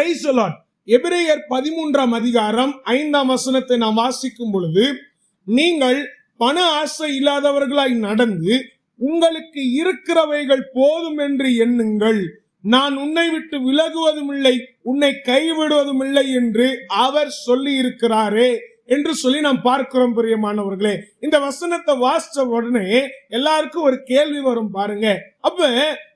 Price எபிரேயர் பதிமூன்றாம் அதிகாரம் ஐந்தாம் வசனத்தை நாம் வாசிக்கும் பொழுது நீங்கள் பண ஆசை இல்லாதவர்களாய் நடந்து உங்களுக்கு இருக்கிறவைகள் போதும் என்று எண்ணுங்கள். நான் உன்னை விட்டு விலகுவதும் இல்லை உன்னை கைவிடுவதும் இல்லை என்று அவர் சொல்லி இருக்கிறாரே என்று சொல்லி நாம் பார்க்கிறோம் பிரியமானவர்களே. இந்த வசனத்தை வாசிச்ச உடனே எல்லாருக்கும் ஒரு கேள்வி வரும் பாருங்க. அப்ப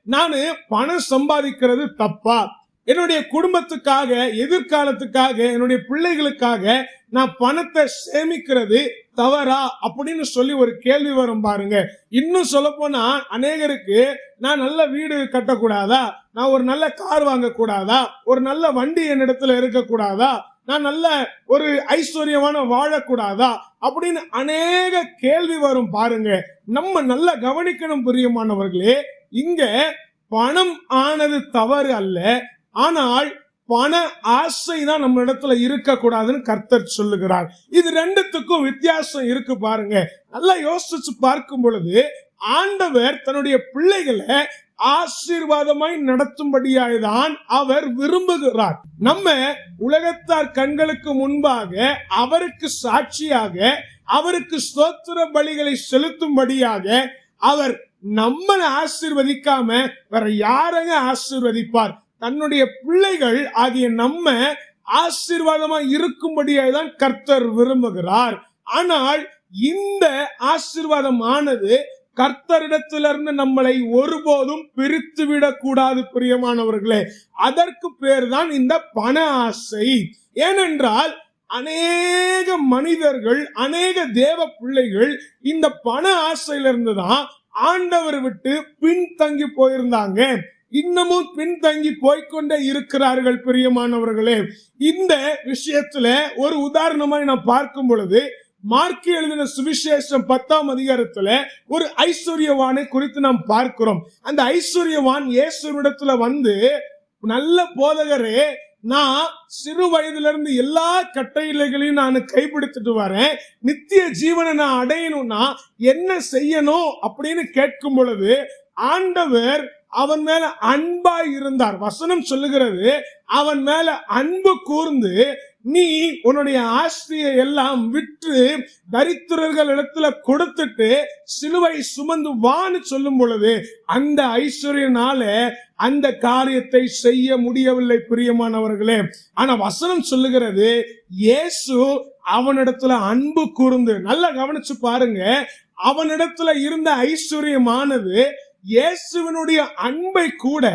நானு பணம் சம்பாதிக்கிறது தப்பா? என்னுடைய குடும்பத்துக்காக எதிர்காலத்துக்காக என்னுடைய பிள்ளைகளுக்காக நான் பணத்தை சேமிக்கிறது தவறா அப்படின்னு சொல்லி ஒரு கேள்வி வரும் பாருங்க. இன்னும் சொல்ல போனா அநேகருக்கு நான் நல்ல வீடு கட்டக்கூடாதா? நான் ஒரு நல்ல கார் வாங்கக்கூடாதா? ஒரு நல்ல வண்டி என்னிடத்துல இருக்கக்கூடாதா? நான் நல்ல ஒரு ஐஸ்வர்யமான வாழக்கூடாதா? அப்படின்னு அநேக கேள்வி வரும் பாருங்க. நம்ம நல்லா கவனிக்கணும் பிரியமானவர்களே இங்க பணம் ஆனது தவறு அல்ல ஆனால் பண ஆசை தான் நம்ம இடத்துல இருக்கக்கூடாதுன்னு கர்த்தர் சொல்லுகிறார். இது ரெண்டுத்துக்கும் வித்தியாசம் இருக்கு பாருங்க. நல்லா யோசிச்சு பார்க்கும் பொழுது ஆண்டவர் தன்னுடைய பிள்ளைகளை ஆசீர்வாதமாய் நடத்தும்படியாய் தான் அவர் விரும்புகிறார். நம்ம உலகத்தார் கண்களுக்கு முன்பாக அவருக்கு சாட்சியாக அவருக்கு ஸ்தோத்திர பலிகளை செலுத்தும்படியாக அவர் நம்மளை ஆசீர்வதிக்காம வேற யாரங்க ஆசீர்வதிப்பார்? தன்னுடைய பிள்ளைகள் ஆகிய நம்ம ஆசீர்வாதமா இருக்கும்படியாக தான் கர்த்தர் விரும்புகிறார். ஆனால் இந்த ஆசீர்வாதம் ஆனது கர்த்தரிடத்திலிருந்து நம்மளை ஒருபோதும் பிரித்து விடக்கூடாது பிரியமானவர்களே. அதற்கு பேர் தான் இந்த பண ஆசை. ஏனென்றால் அநேக மனிதர்கள் அநேக தேவ பிள்ளைகள் இந்த பண ஆசையிலிருந்து தான் ஆண்டவர் விட்டு பின்தங்கி போயிருந்தாங்க. இன்னமும் பின்தங்கி போய்க்கொண்டே இருக்கிறார்கள் பிரியமானவர்களே. இந்த விஷயத்துல ஒரு உதாரணமாய் நான் பார்க்கும் பொழுது மார்க்கு எழுதின சுவிசேஷம் பத்தாம் அதிகாரத்துல ஒரு ஐஸ்வர்யவானை குறித்து நாம் பார்க்கிறோம். அந்த ஐஸ்வர்யவான் இயேசுவிடத்துல வந்து நல்ல போதகரே நான் சிறு வயதுல இருந்து எல்லா கட்டையிலைகளையும் நான் கைப்பிடித்துட்டு வரேன். நித்திய ஜீவனை நான் அடையணும்னா என்ன செய்யணும்? அப்படின்னு கேட்கும் பொழுது ஆண்டவர் அவன் மேல அன்பா இருந்தார். வசனம் சொல்லுகிறது அவன் மேல அன்பு கூர்ந்து நீ உன்னுடைய ஆஸ்தியை எல்லாம் விற்று தரித்திரர்கள் இடத்துல கொடுத்துட்டு சிலுவை சுமந்து வான்னு சொல்லும் பொழுது அந்த ஐஸ்வர்யனால அந்த காரியத்தை செய்ய முடியவில்லை பிரியமானவர்களே. ஆனா வசனம் சொல்லுகிறது இயேசு அவனிடத்துல அன்பு கூர்ந்து. நல்லா கவனிச்சு பாருங்க அவனிடத்துல இருந்த ஐஸ்வர்யமானது இயேசுவனுடைய அன்பை கூட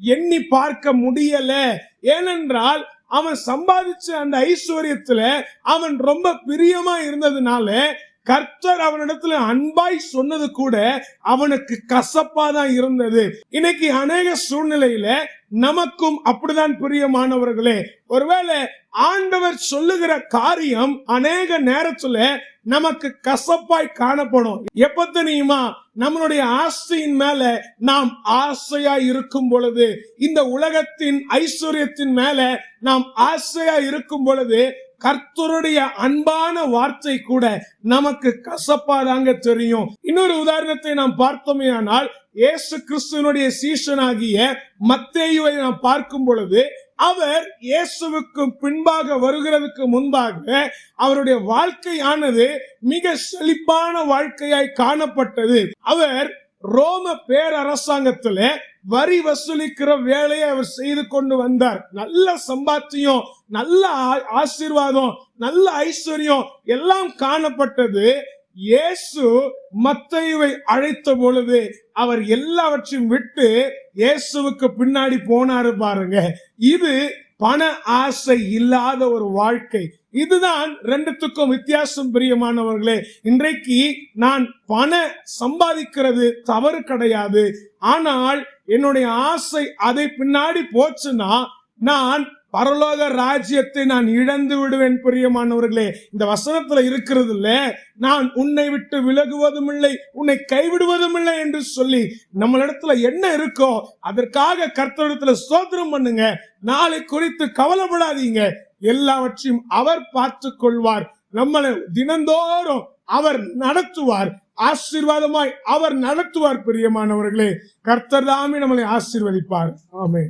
எண்ணி பார்க்க முடியல. ஏனென்றால் அவன் சம்பாதிச்ச அந்த ஐஸ்வர்யத்துல அவன் ரொம்ப பிரியமா இருந்ததுனால கர்த்தர் அவனிடத்துல அன்பாய் சொன்னது கூட அவனுக்கு கசப்பா தான் இருந்தது. இன்னைக்கு அநேக சூழ்நிலையில நமக்கும் அப்படிதான் பிரியமானவர்களே. ஒருவேளை ஆண்டவர் சொல்லுகிற காரியம் அநேக நேரத்துல நமக்கு கசப்பாய் காணப்படும். எப்ப தெரியுமா? நம்மளுடைய ஆசையின் மேல நாம் ஆசையா இருக்கும் பொழுது இந்த உலகத்தின் ஐஸ்வர்யத்தின் மேல நாம் ஆசையா இருக்கும் பொழுது கர்த்தருடைய அன்பான வார்த்தை கூட நமக்கு கசப்பாதாங்க தெரியும். இன்னொரு உதாரணத்தை நாம் பார்த்தோமே ஆனால் இயேசு கிறிஸ்துவனுடைய சீஷனாகிய மத்தேயுவை நாம் பார்க்கும் பொழுது அவர் இயேசுவுக்கு பின்பாக வருகிறதுக்கு முன்பாக அவருடைய வாழ்க்கையானது மிக செழிப்பான வாழ்க்கையாய் காணப்பட்டது. அவர் ரோம பேரரசாங்கத்துல வரி வசூலிக்கிற வேலையை அவர் செய்து கொண்டு வந்தார். நல்ல சம்பாத்தியம் நல்ல ஆ- ஆசீர்வாதம் நல்ல ஐஸ்வர்யம் எல்லாம் காணப்பட்டது. இயேசு மத்தையுவை அழைத்த பொழுது அவர் எல்லாவற்றையும் விட்டு இயேசுவுக்கு பின்னாடி போனாரு பாருங்க. இது பண ஆசை இல்லாத ஒரு வாழ்க்கை. இதுதான் ரெண்டுத்துக்கும் வித்தியாசம் பிரியமானவர்களே. இன்றைக்கு நான் பண சம்பாதிக்கிறது தவறு கிடையாது. ஆனால் என்னுடைய ஆசை அதை பின்னாடி போச்சுன்னா நான் பரலோக ராஜ்யத்தை நான் இழந்து விடுவேன் பிரியமானவர்களே. இந்த வசனத்துல இருக்கிறது இல்ல நான் உன்னை விட்டு விலகுவதும் இல்லை உன்னை கைவிடுவதும் இல்லை என்று சொல்லி நம்மளிடத்துல என்ன இருக்கோ அதற்காக கர்த்தரிடத்துல சோதனம் பண்ணுங்க. நாளை குறித்து கவலைப்படாதீங்க. எல்லாவற்றையும் அவர் பார்த்து கொள்வார் நம்மளை தினந்தோறும் அவர் நடத்துவார். ஆசீர்வாதமாய் அவர் நடத்துவார் பிரியமானவர்களே. கர்த்தர் தாமே நம்மளை ஆசீர்வதிப்பார். ஆமே